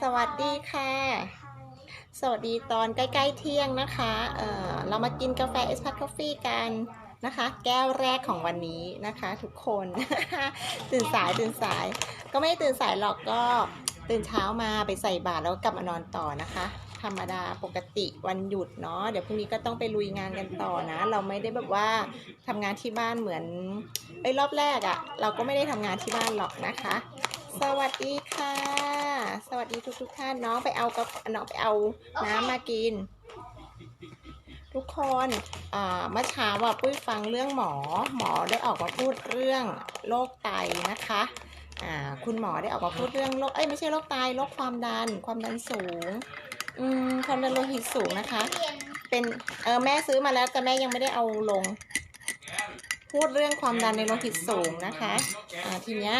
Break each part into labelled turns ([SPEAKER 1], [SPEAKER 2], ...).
[SPEAKER 1] สวัสดีค่ะ สวัสดีตอนใกล้ๆเที่ยงนะคะ เอ่อเรามากินกาแฟเอสพัทคอฟฟี่กันนะคะ แก้วแรกของวันนี้นะคะ ทุกคน ตื่นสายตื่นสาย ก็ไม่ตื่นสายหรอกก็ตื่นเช้ามาไปใส่บาตรแล้วก็กลับมานอนต่อนะคะ ธรรมดาปกติวันหยุดเนาะเดี๋ยวพรุ่งนี้ก็ต้องไปลุยงานกันต่อนะ เราไม่ได้แบบว่าทำงานที่บ้านเหมือนไอ้รอบแรกอะ่ะ เราก็ไม่ได้ทำงานที่บ้านหรอกนะคะ สวัสดีค่ะ สวัสดีทุกทุกท่านน้องไปเอากับน้องไปเอาน้ำมากิน ทุกคนอ่าเมื่อเช้าว่าปุ้ยฟังเรื่องหมอ หมอได้ออกมาพูดเรื่องโรคไตนะคะคุณหมอได้ออกมาพูดเรื่องโรคเอ้ยไม่ใช่โรคไตโรคความดัน ความดันสูงอืมความดันโลหิตสูงนะคะ เป็นเออแม่ซื้อมาแล้วแต่แม่ยังไม่ได้เอาลง พูดเรื่องความดันในโลหิตสูงนะคะ อ่าทีเนี้ย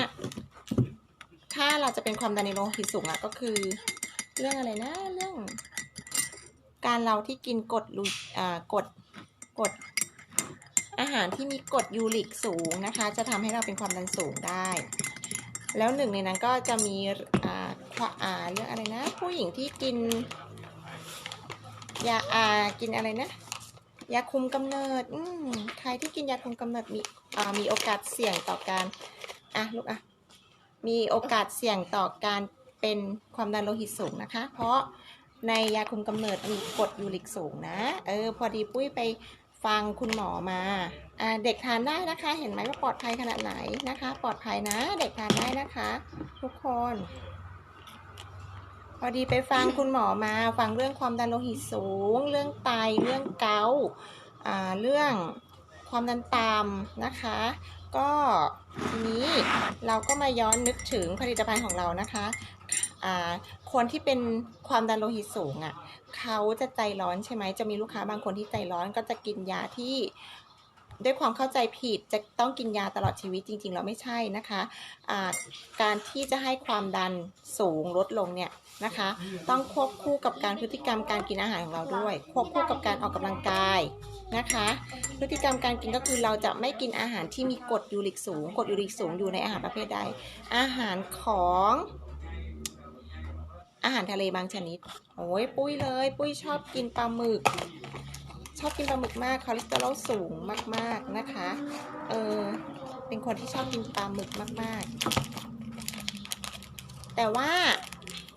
[SPEAKER 1] ถ้าเราจะเป็นความดันในโลหิตสูงอะก็คือ เรื่องอะไรนะเรื่อง การเราที่กินกดลูอ่ากดกดอาหารที่มีกรดยูริกสูงนะคะ จะทำให้เราเป็นความดันสูงได้ แล้วหนึ่งในนั้นก็จะมีอ่าควาอ่าเรื่องอะไรนะ ผู้หญิงที่กินยาอ่ากินอะไรนะยาคุมกำเนิดอืมใครที่กินยาคุมกำเนิดมีอ่ามีโอกาสเสี่ยงต่อการอะลูกอะ มีโอกาสเสี่ยงต่อการเป็นความดันโลหิตสูงนะคะ เพราะในยาคุมกำเนิดมีกรดยูริกสูงนะ เออ พอดีปุ้ยไปฟังคุณหมอมาอ่าเด็กทานได้นะคะ เห็นไหมว่าปลอดภัยขนาดไหนนะคะ ปลอดภัยนะ เด็กทานได้นะคะ ทุกคน พอดีไปฟังคุณหมอมา ฟังเรื่องความดันโลหิตสูง เรื่องไต เรื่องเกาอ่า เรื่องความดันต่ำนะคะ ก็ทีนี้เราก็มาย้อนนึกถึงผลิตภัณฑ์ของเรานะคะอ่าคนที่เป็นความดันโลหิตสูงอะ่ะเขาจะใจร้อนใช่ไหมจะมีลูกค้าบางคนที่ใจร้อนก็จะกินยาที่ ด้วยความเข้าใจผิดจะต้องกินยาตลอดชีวิตจริงๆเราไม่ใช่นะคะอ่าการที่จะให้ความดันสูงลดลงเนี่ยนะคะ ต้องควบคู่กับการพฤติกรรมการกินอาหารของเราด้วย ควบคู่กับการออกกำลังกายนะคะ พฤติกรรมการกินก็คือเราจะไม่กินอาหารที่มีกรดยูริกสูงกรดยูริกสูงอยู่ในอาหารประเภทใด อาหารของอาหารทะเลบางชนิด โอ้ยปุ้ยเลย ปุ้ยชอบกินปลาหมึก ชอบกินปลาหมึกมากคอเลสเตอรอลสูงมากๆนะคะ เออ เป็นคนที่ชอบกินปลาหมึกมาก ๆ แต่ว่า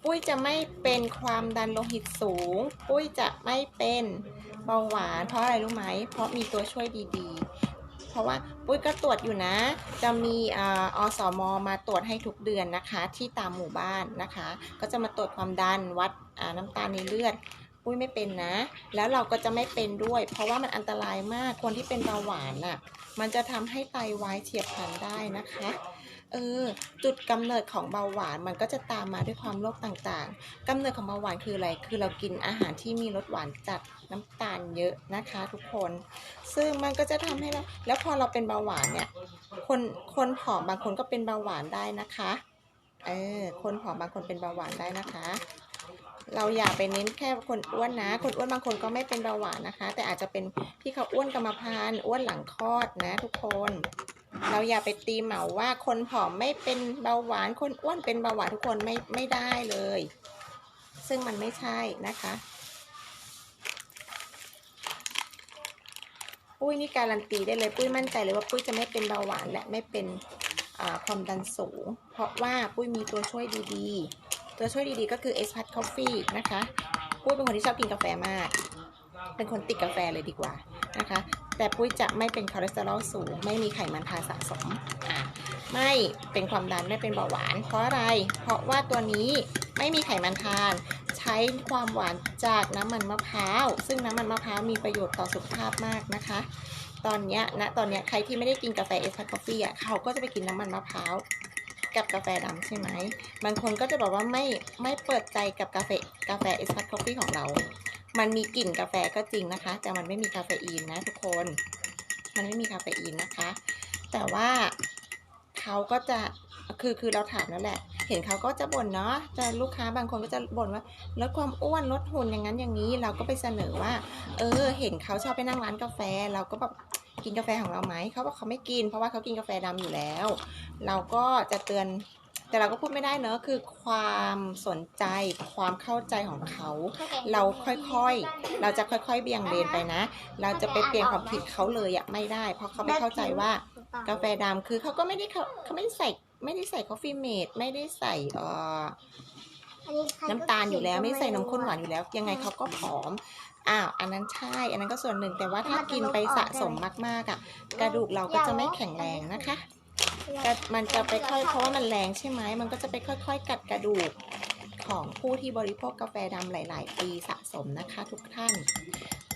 [SPEAKER 1] ปุ้ยจะไม่เป็นความดันโลหิตสูง ปุ้ยจะไม่เป็นเบาหวาน เพราะอะไรรู้ไหม เพราะมีตัวช่วยดีๆ เพราะว่าปุ้ยก็ตรวจอยู่นะ จะมีอาอสมมาตรวจให้ทุกเดือนนะคะ ที่ตามหมู่บ้านนะคะ ก็จะมาตรวจความดันวัดน้ำตาลในเลือด ปุ้ยไม่เป็นนะ แล้วเราก็จะไม่เป็นด้วย เพราะว่ามันอันตรายมาก คนที่เป็นเบาหวานน่ะ มันจะทำให้ไตวายเฉียบพลันได้นะคะ เออ จุดกำเนิดของเบาหวานมันก็จะตามมาด้วยความโรคต่างๆกำเนิดของเบาหวานคืออะไร คือเรากินอาหารที่มีรสหวานจัดน้ำตาลเยอะนะคะ ทุกคน ซึ่งมันก็จะทำให้เรา แล้วพอเราเป็นเบาหวานเนี่ย คน คนผอมบางคนก็เป็นเบาหวานได้นะคะ เออ คนผอมบางคนเป็นเบาหวานได้นะคะ เราอย่าไปเน้นแค่คนอ้วนนะ คนอ้วนบางคนก็ไม่เป็นเบาหวานนะคะ แต่อาจจะเป็นที่เขาอ้วนกรรมพันธุ์อ้วนหลังคลอดนะทุกคน เราอย่าไปตีเหมาว่าคนผอมไม่เป็นเบาหวาน คนอ้วนเป็นเบาหวานทุกคนไม่ไม่ได้เลย ซึ่งมันไม่ใช่นะคะปุ้ยนี่การันตีได้เลยปุ้ยมั่นใจเลยว่าปุ้ยจะไม่เป็นเบาหวานและไม่เป็นความดันสูง เพราะว่าปุ้ยมีตัวช่วยดีๆ ตัวช่วยดีๆก็คือ e s p a t Coffee นะคะปุ้ยเป็นคนที่ชอบกินกาแฟมาก เป็นคนติดกาแฟเลยดีกว่านะคะ แต่ปุ้ยจะไม่เป็นคอเลสเตอรอลสูง ไม่มีไขมันทาสะสมอ่าไม่เป็นความดันไม่เป็นเบาหวาน เพราะอะไร เพราะว่าตัวนี้ไม่มีไขมันทาน ใช้ความหวานจากน้ำมันมะพร้าว ซึ่งน้ำมันมะพร้าวมีประโยชน์ต่อสุขภาพมากนะคะ ตอนเนี้ยณตอนเนี้ยใครที่ไม่ได้กินกาแฟเอสพัทกาแฟอะเขาก็จะไปกินน้ำมันมะพร้าว กับกาแฟดำใช่ไหม บางคนก็จะบอกว่าไม่ไม่เปิดใจกับกาแฟกาแฟเอสพัทกาแฟของเรา มันมีกลิ่นกาแฟก็จริงนะคะ แต่มันไม่มีคาเฟอีนนะทุกคน มันไม่มีคาเฟอีนนะคะ แต่ว่าเขาก็จะคือคือเราถามแล้วแหละ เห็นเขาก็จะบ่นเนาะจะลูกค้าบางคนก็จะบ่นว่าลดความอ้วนลดหุ่นอย่างนั้นอย่างนี้ เราก็ไปเสนอว่า เออ เห็นเขาชอบไปนั่งร้านกาแฟ เราก็แบบ กินกาแฟของเราไหมเขาบอกเขาไม่กิน เพราะว่าเขากินกาแฟดำอยู่แล้ว เราก็จะเตือนแต่เราก็พูดไม่ได้เนอะคือความสนใจความเข้าใจของเขา เราค่อยๆ เราจะค่อยๆ เบี่ยงเบนไปนะ เราจะไปเปลี่ยนความคิดเขาเลยอะไม่ได้ เพราะเขาไม่เข้าใจว่ากาแฟดำคือเขาก็ไม่ได้เขาเขาไม่ได้ใส่ไม่ได้ใส่คอฟฟี่เมดไม่ได้ใส่เอ่อน้ำตาลอยู่แล้วไม่ได้ใส่นมข้นหวานอยู่แล้ว ยังไงเขาก็ผอม อ้าวอันนั้นใช่ อันนั้นก็ส่วนหนึ่ง แต่ว่าถ้ากินไปสะสมมากๆอะ กระดูกเราก็จะไม่แข็งแรงนะคะก็มันจะไปค่อยเพราะว่ามันแรงใช่ไหม มันก็จะไปค่อย ๆ กัดกระดูกของผู้ที่บริโภคกาแฟดำหลาย ๆ ปีสะสมนะคะ ทุกท่าน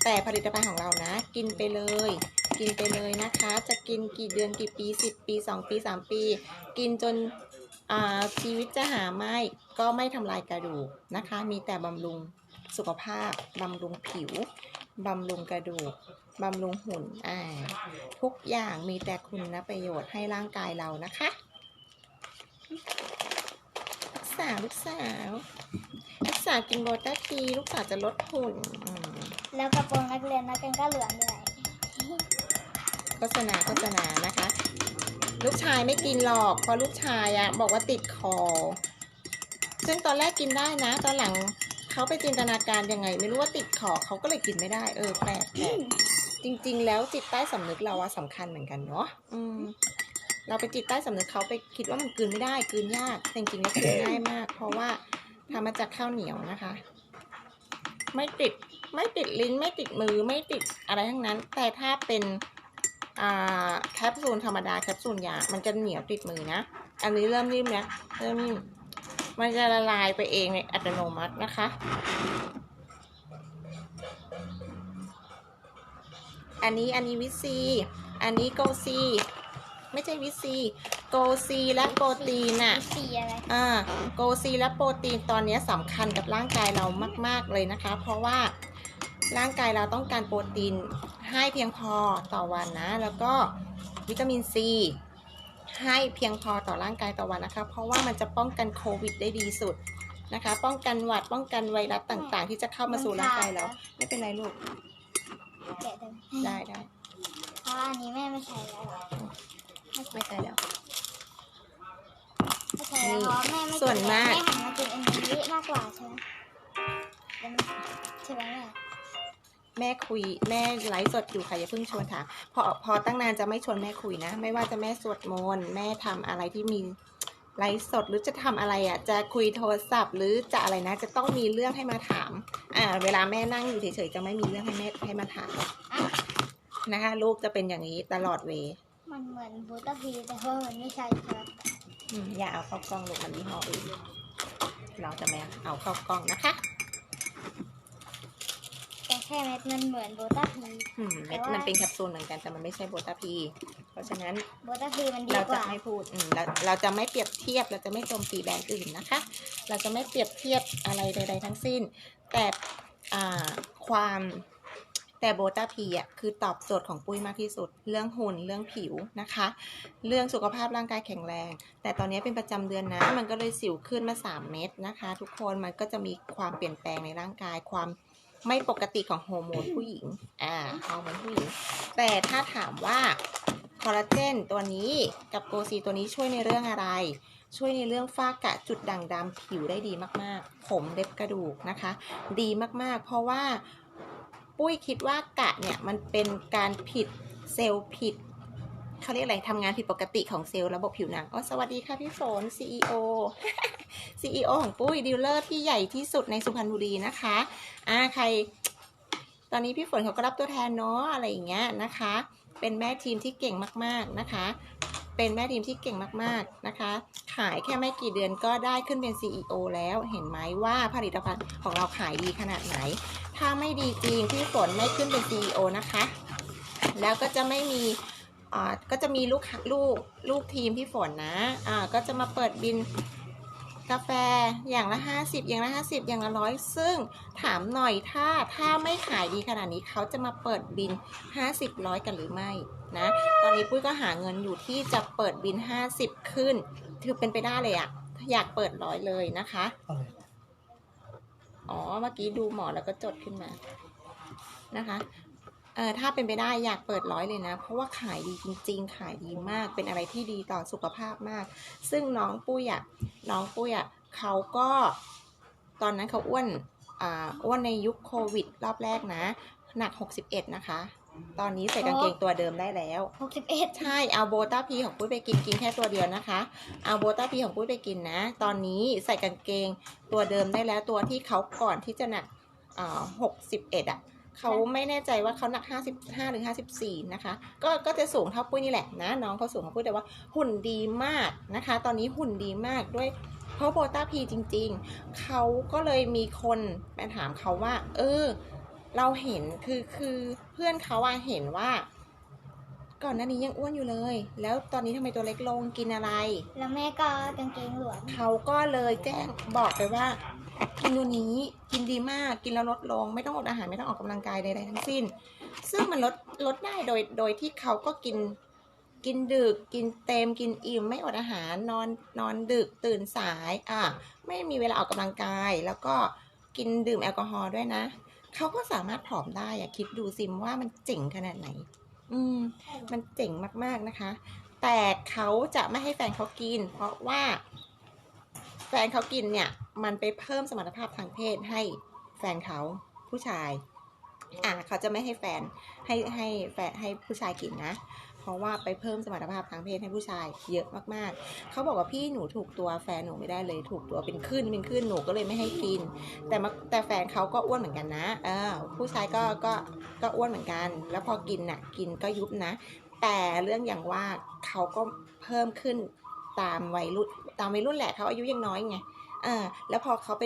[SPEAKER 1] แต่ผลิตภัณฑ์ของเรานะ กินไปเลย กินไปเลยนะคะ จะกินกี่เดือนกี่ปี 10 ปี 2 ปี 3 ปี กินจนอ่าชีวิตจะหาไม่ก็ไม่ทำลายกระดูกนะคะ มีแต่บำรุง สุขภาพบำรุงผิวบำรุงกระดูกบำรุงหุ่นอ่าทุกอย่างมีแต่คุณประโยชน์ให้ร่างกายเรานะคะลูกสาวลูกสาวลูกสาวกินโบต้าทีลูกสาวจะลดหุ่นอืม
[SPEAKER 2] แล้วกระโปรงนักเรียนนักเรียนก็เหลืองด้วย
[SPEAKER 1] โฆษณาโฆษณานะคะ ลูกชายไม่กินหรอก เพราะลูกชายอะบอกว่าติดคอ ซึ่งตอนแรกกินได้นะ ตอนหลัง เขาไปจินตนาการยังไง ไม่รู้ว่าติดคอเขาก็เลยกินไม่ได้ เออแปลกแปลกจริง ๆ แล้วจิตใต้สำนึกเราอะสำคัญเหมือนกันเนาะอืมเราไปจิตใต้สำนึกเขาไปคิดว่ามันกลืนไม่ได้กลืนยากจริงๆแล้วกลืนง่ายมาก เพราะว่าทำมาจากข้าวเหนียวนะคะ ไม่ติดไม่ติดลิ้นไม่ติดมือไม่ติดอะไรทั้งนั้น แต่ถ้าเป็นอ่าแคปซูลธรรมดาแคปซูลยา มันจะเหนียวติดมือนะ อันนี้เริ่มนิ่มแล้วเริ่มนิ่ม มันจะละลายไปเองในอัตโนมัตินะคะ อันนี้อันนี้วิซี อันนี้โกซี ไม่ใช่วิซี โกซีและโปรตีนอะ
[SPEAKER 2] สีอะไร
[SPEAKER 1] อ่าโกซีและโปรตีนตอนนี้สำคัญกับร่างกายเรามาก ๆ เลยนะคะ เพราะว่าร่างกายเราต้องการโปรตีนให้เพียงพอต่อวันนะ แล้วก็วิตามินซี ให้เพียงพอต่อร่างกายต่อวันนะคะ เพราะว่ามันจะป้องกันโควิดได้ดีสุดนะคะ ป้องกันหวัดป้องกันไวรัสต่างๆ ที่จะเข้ามาสู่ร่างกายเราไม่เป็นไรลูก
[SPEAKER 2] แกะได้ไหม
[SPEAKER 1] ได้ได้
[SPEAKER 2] เพราะว่าอันนี้แม่ไม่ใช้แล้ว
[SPEAKER 1] ไม่ใช่แล้ว
[SPEAKER 2] ไม่ใช้แล้วเพราะแม่ไม่
[SPEAKER 1] ส่วนมาก
[SPEAKER 2] แม่หันมากินอันนี้มากกว่าใช่ไหมเป็นใช่ไหมแม่
[SPEAKER 1] แม่คุยแม่ไลฟ์สดอยู่ค่ะอย่าเพิ่งชวนถามพอพอตั้งนานจะไม่ชวนแม่คุยนะ ไม่ว่าจะแม่สวดมนต์แม่ทำอะไรที่มีไลฟ์สดหรือจะทำอะไรอะ จะคุยโทรศัพท์ หรือจะอะไรนะ จะต้องมีเรื่องให้มาถาม อ่า เวลาแม่นั่งอยู่เฉยๆจะไม่มีเรื่องให้แม่ให้มาถามนะคะ ลูกจะเป็นอย่างนี้ตลอดเวย์
[SPEAKER 2] มันเหมือนบูตาพีแต่ว่ามันไม่ใช่ครับ
[SPEAKER 1] อืมอย่าเอาเข้ากล้องลูกมันยี่ห้ออื่นเราจะไม่เอาเข้ากล้องนะคะ
[SPEAKER 2] แต่แค่เม็ดมันเหมือนบูตาพี
[SPEAKER 1] อืมเม็ดมันเป็นแคปซูลเหมือนกันแต่มันไม่ใช่โบตาพี เพราะฉะนั้น
[SPEAKER 2] บูตาพีมันดี
[SPEAKER 1] เรา
[SPEAKER 2] ก
[SPEAKER 1] จะ
[SPEAKER 2] ว่า
[SPEAKER 1] ไม่พูดอืมเราเราจะไม่เปรียบเทียบเราจะไม่โจมตีแบรนด์อื่นนะคะ เราจะไม่เปรียบเทียบอะไรใด ๆ ทั้งสิ้น แต่อ่าความแต่โบตาพีอะคือตอบโจทย์ของปุ้ยมากที่สุด เรื่องหุ่นเรื่องผิวนะคะ เรื่องสุขภาพร่างกายแข็งแรง แต่ตอนนี้เป็นประจำเดือนนะ มันก็เลยสิวขึ้นมา 3 เม็ดนะคะ ทุกคนมันก็จะมีความเปลี่ยนแปลงในร่างกาย ความ ไม่ปกติของฮอร์โมนผู้หญิง อ่า ฮอร์โมนผู้หญิง แต่ถ้าถามว่าคอลลาเจนตัวนี้กับโกซีตัวนี้ช่วยในเรื่องอะไร ช่วยในเรื่องฝ้ากระจุดด่างดำผิวได้ดีมากๆ ผมเล็บกระดูกนะคะ ดีมากๆ เพราะว่าปุ้ยคิดว่ากะเนี่ยมันเป็นการผิดเซลล์ผิด เขาเรียกอะไรทำงานผิดปกติของเซลล์ระบบผิวหนังอ๋อสวัสดีค่ะพี่ฝน CEO CEO ของปุ้ยดีลเลอร์ที่ใหญ่ที่สุดในสุพรรณบุรีนะคะอ่าใคร ตอนนี้พี่ฝนเขาก็รับตัวแทนเนาะอะไรอย่างเงี้ยนะคะ เป็นแม่ทีมที่เก่งมากๆนะคะ เป็นแม่ทีมที่เก่งมากๆนะคะ ขายแค่ไม่กี่เดือนก็ได้ขึ้นเป็น CEO แล้วเห็นไหมว่าผลิตภัณฑ์ของเราขายดีขนาดไหน ถ้าไม่ดีจริงพี่ฝนไม่ขึ้นเป็น CEO นะคะ แล้วก็จะไม่มี อ่าก็จะมีลูกค้าลูกลูกทีมพี่ฝนนะอ่าก็จะมาเปิดบินกาแฟอย่างละ 50 อย่างละ 50 อย่างละร้อยซึ่งถามหน่อยถ้าถ้าไม่ขายดีขนาดนี้เขาจะมาเปิดบิน 50ร้อยกันหรือไม่นะตอนนี้ปุ้ยก็หาเงินอยู่ที่จะเปิดบิน 50 ขึ้น ถือเป็นไปได้เลยอะอยากเปิดร้อยเลยนะคะ
[SPEAKER 3] อะไร
[SPEAKER 1] อ๋อเมื่อกี้ดูหมอแล้วก็จดขึ้นมานะคะ เออถ้าเป็นไปได้อยากเปิดร้อยเลยนะ เพราะว่าขายดีจริง ๆ ขายดีมากเป็นอะไรที่ดีต่อสุขภาพมาก ซึ่งน้องปุ้ยอะน้องปุ้ยอะเขาก็ตอนนั้นเขาอ้วนอ่าอ้วนในยุคโควิด รอบแรกนะ หนัก 61 นะคะ ตอนนี้ใส่กางเกงตัวเดิมได้แล้ว
[SPEAKER 2] หกสิบเอ็ด
[SPEAKER 1] ใช่เอาโบต้าพีของปุ้ยไปกินกินแค่ตัวเดียวนะคะ เอาโบต้าพีของปุ้ยไปกินนะ ตอนนี้ใส่กางเกงตัวเดิมได้แล้วตัวที่เขาก่อนที่จะหนักอ่าหกสิบเอ็ดอะ เขาไม่แน่ใจว่าเขาหนัก 55 หรือ 54 นะคะ ก็ก็จะสูงเท่าปุ้ยนี่แหละนะ น้องเขาสูงเท่าปุ้ยแต่ว่าหุ่นดีมากนะคะ ตอนนี้หุ่นดีมากด้วยเพราะโบต้าพีจริง ๆ เขาก็เลยมีคนไปถามเขาว่า เออ เราเห็นคือคือเพื่อนเขาว่าเห็นว่า ก่อนหน้านี้ยังอ้วนอยู่เลย แล้วตอนนี้ทำไมตัวเล็กลงกินอะไร
[SPEAKER 2] แล้วแม่ก็กางเกงหลวม
[SPEAKER 1] เขาก็เลยแจ้งบอกไปว่า กินตัวนี้กินดีมากกินแล้วลดลง ไม่ต้องอดอาหารไม่ต้องออกกำลังกายใดๆทั้งสิ้น ซึ่งมันลดลดได้โดยโดยที่เขาก็กินกินดึกกินเต็มกินอิ่มไม่อดอาหารนอนนอนดึกตื่นสายอะไม่มีเวลาออกกำลังกาย แล้วก็กินดื่มแอลกอฮอล์ด้วยนะเขาก็สามารถผอมได้อะคิดดูซิมว่ามันเจ๋งขนาดไหน อืม มันเจ๋งมากๆนะคะ แต่เขาจะไม่ให้แฟนเขากิน เพราะว่า แฟนเขากินเนี่ย มันไปเพิ่มสมรรถภาพทางเพศให้แฟนเขาผู้ชาย อ่าเขาจะไม่ให้แฟนให้ให้แฟนให้ผู้ชายกินนะ เพราะว่าไปเพิ่มสมรรถภาพทางเพศให้ผู้ชายเยอะมากๆ เขาบอกว่าพี่หนูถูกตัวแฟนหนูไม่ได้เลยถูกตัวเป็นขึ้นเป็นขึ้นหนูก็เลยไม่ให้กิน แต่มาแต่แฟนเขาก็อ้วนเหมือนกันนะเออผู้ชายก็ก็ก็อ้วนเหมือนกัน แล้วพอกินน่ะกินก็ยุบนะ แต่เรื่องอย่างว่าเขาก็เพิ่มขึ้นตามวัยรุ่นตามวัยรุ่นแหละเขาอายุยังน้อยไง ออแล้วพอเขาไป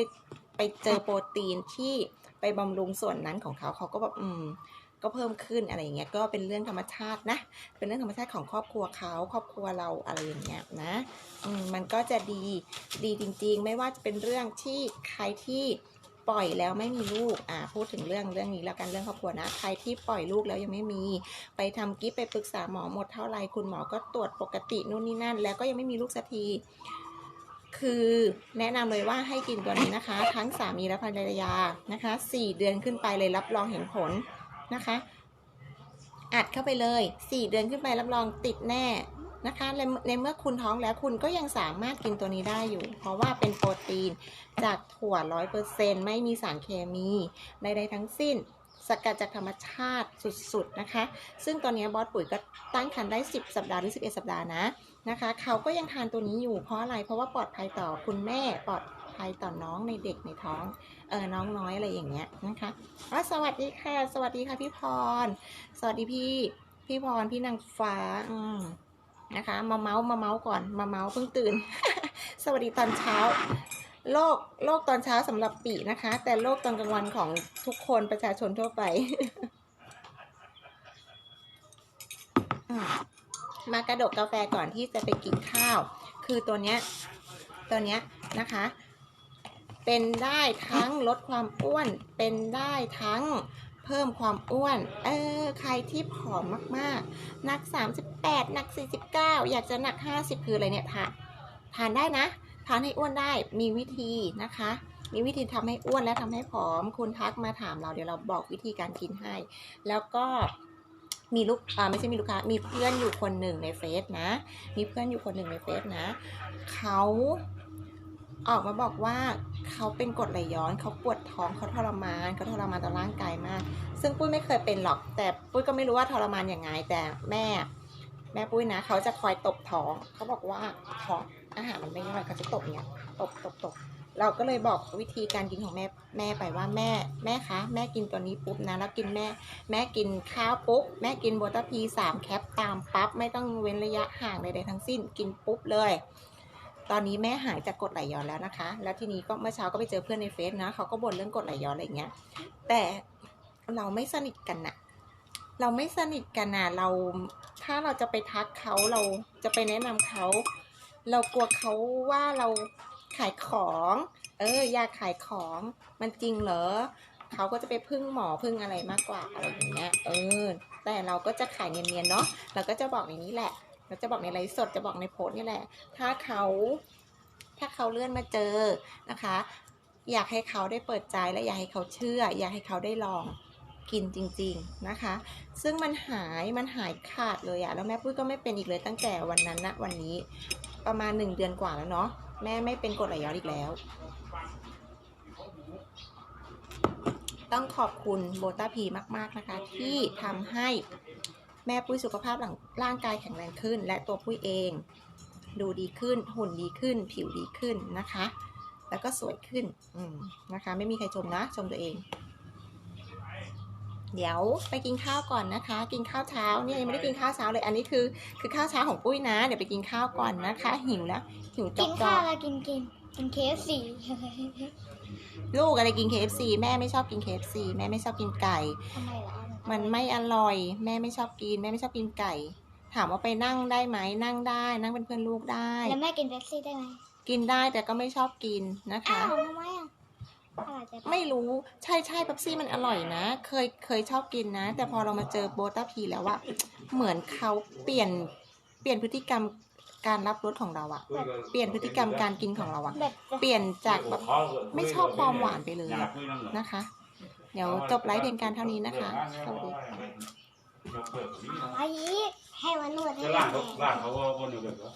[SPEAKER 1] ไปเจอโปรตีนที่ไปบำรุงส่วนนั้นของเขาเขาก็แบบอืมก็เพิ่มขึ้นอะไรอย่างเงี้ยก็เป็นเรื่องธรรมชาตินะ เป็นเรื่องธรรมชาติของครอบครัวเขาครอบครัวเราอะไรอย่างเงี้ยนะอืมมันก็จะดีดีจริง ๆ ไม่ว่าจะเป็นเรื่องที่ใครที่ปล่อยแล้วไม่มีลูกอ่าพูดถึงเรื่องเรื่องนี้แล้วกันเรื่องครอบครัวนะใครที่ปล่อยลูกแล้วยังไม่มี ไปทำกิฟต์ไปปรึกษาหมอหมดเท่าไหรคุณหมอก็ตรวจปกตินู่นนี่นั่น แล้วก็ยังไม่มีลูกสักที คือแนะนำเลยว่าให้กินตัวนี้นะคะ ทั้งสามีและภรรยานะคะสี่เดือนขึ้นไปเลยรับรองเห็นผลนะคะอัดเข้าไปเลยสี่เดือนขึ้นไปรับรองติดแน่นะคะในในเมื่อคุณท้องแล้วคุณก็ยังสามารถกินตัวนี้ได้อยู่ เพราะว่าเป็นโปรตีนจากถั่วร้อยเปอร์เซ็นไม่มีสารเคมีใดๆทั้งสิ้น สกัดจากธรรมชาติสุดๆนะคะ ซึ่งตอนนี้บอสปุ๋ยก็ตั้งครรภ์ได้ 10 สัปดาห์หรือ 11 สัปดาห์นะนะคะ เขาก็ยังทานตัวนี้อยู่เพราะอะไร เพราะว่าปลอดภัยต่อคุณแม่ปลอดภัยต่อน้องในเด็กในท้องเออน้องน้อยอะไรอย่างเงี้ยนะคะอ๋อสวัสดีค่ะ สวัสดีค่ะพี่พร สวัสดีพี่พี่พรพี่นางฟ้าอืมนะคะ มาเมาส์มาเมาส์ก่อนมาเมาส์เพิ่งตื่น สวัสดีตอนเช้า โลกโลกตอนเช้าสำหรับปีนะคะ แต่โลกตอนกลางวันของทุกคนประชาชนทั่วไปมมากระดกกาแฟก่อนที่จะไปกินข้าว คือตัวเนี้ยตัวเนี้ยนะคะ เป็นได้ทั้งลดความอ้วน เป็นได้ทั้งเพิ่มความอ้วน เออ ใครที่ผอมมากๆ หนัก 38หนัก 49 อยากจะหนัก 50 คืออะไรเนี่ยทานทานได้นะ ทานให้อ้วนได้มีวิธีนะคะ มีวิธีทำให้อ้วนและทำให้ผอมคุณทักมาถามเราเดี๋ยวเราบอกวิธีการกินให้ แล้วก็มีลูกอ่าไม่ใช่มีลูกค้ามีเพื่อนอยู่คนหนึ่งในเฟซนะ มีเพื่อนอยู่คนหนึ่งในเฟซนะเขาออกมาบอกว่าเขาเป็นกรดไหลย้อนเขาปวดท้องเขาทรมานเขาทรมานต่อร่างกายมาก ซึ่งปุ้ยไม่เคยเป็นหรอก แต่ปุ้ยก็ไม่รู้ว่าทรมานอยังไงแต่แม่ แม่ปุ้ยนะเขาจะคอยตบท้องเขาบอกว่าท้อง อาหารมันไม่ย่อยเขาจะตบเนี้ยตบตบตบเราก็เลยบอกวิธีการกินของแม่แม่ไปว่าแม่แม่คะแม่กินตัวนี้ปุ๊บนะแล้วกินแม่ แม่กินข้าวปุ๊บแม่กินโบตาพีสามแคปตามปั๊บไม่ต้องเว้นระยะห่างใดๆทั้งสิ้นกินปุ๊บเลย ตอนนี้แม่หายจากกดไหลย้อนแล้วนะคะ แล้วทีนี้ก็เมื่อเช้าก็ไปเจอเพื่อนในเฟซนะเขาก็บ่นเรื่องกดไหลย้อนอะไรเงี้ย แต่เราไม่สนิทกันนะเราไม่สนิทกันนะเราถ้าเราจะไปทักเขาเราจะไปแนะนำเขา เรากลัวเขาว่าเราขายของ เออ อยากขายของมันจริงเหรอเขาก็จะไปพึ่งหมอพึ่งอะไรมากกว่าอะไรอย่างเงี้ย เออ แต่เราก็จะขายเนียนๆเนาะเราก็จะบอกอย่างนี้แหละ เราจะบอกในไลฟ์สดจะบอกในโพสต์นี่แหละ ถ้าเขาถ้าเขาเลื่อนมาเจอนะคะ อยากให้เขาได้เปิดใจและอยากให้เขาเชื่อ อยากให้เขาได้ลองกินจริง ๆนะคะ ซึ่งมันหายมันหายขาดเลยอะแล้วแม่ปุ้ยก็ไม่เป็นอีกเลยตั้งแต่วันนั้นนะวันนี้ ประมาณหนึ่งเดือนกว่าแล้วเนาะแม่ไม่เป็นกรดไหลย้อนอีกแล้ว ต้องขอบคุณโบต้าพีมาก ๆ นะคะ ที่ทำให้แม่ปุ้ยสุขภาพหลังร่างกายแข็งแรงขึ้น และตัวปุ้ยเอง ดูดีขึ้นหุ่นดีขึ้น ผิวดีขึ้นนะคะ แล้วก็สวยขึ้นนะคะ ไม่มีใครชมนะชมตัวเอง เดี๋ยวไปกินข้าวก่อนนะคะ กินข้าวเช้าเนี่ยยังไม่ได้กินข้าวเช้าเลยอันนี้คือ คือข้าวเช้าของปุ้ยนะ เดี๋ยวไปกินข้าวก่อนนะคะ หิวแล้วหิวจ
[SPEAKER 2] กิ
[SPEAKER 1] อก
[SPEAKER 2] น
[SPEAKER 1] จ
[SPEAKER 2] ข้า
[SPEAKER 1] อ
[SPEAKER 2] วแล้วกินกินกินเคฟสี
[SPEAKER 1] ลูกอะไรกิน KFC แม่ไม่ชอบกิน KFC แม่ไม่ชอบกินไก่
[SPEAKER 2] ทำไมล่ะ
[SPEAKER 1] มันไม่อร่อย แม่ไม่ชอบกิน แม่ไม่ชอบกินไก่ ถามว่าไปนั่งได้ไหมนั่งได้ นั่งเป็นเพื่อนลูกได้
[SPEAKER 2] แล้วแม่กินเป๊ปซี่ได้ไหม
[SPEAKER 1] กินได้แต่ก็ไม่ชอบกินนะคะ
[SPEAKER 2] อ้าวทำไมอะ อร่อยจัง
[SPEAKER 1] ไม่รู้ใช่ใช่เป๊ปซี่มันอร่อยนะ เคยเคยชอบกินนะ แต่พอเรามาเจอโบต้าพีแล้วอะเหมือนเขาเปลี่ยนเปลี่ยนพฤติกรรมการรับรสของเราอะเปลี่ยนพฤติกรรมการกินของเราอะ
[SPEAKER 2] แบบจะ
[SPEAKER 1] เปลี่ยนจากแบบไม่ชอบความหวานไปเลยอะนะคะ เดี๋ยวจบไลฟ์เพียงการเท่านี้นะคะสวัสดีค่ะ
[SPEAKER 2] เอาอีกให้มันนวดให้
[SPEAKER 3] จะ
[SPEAKER 2] แม่
[SPEAKER 3] ล่างเขาล่างเขาก็วนอยู่แบบว่า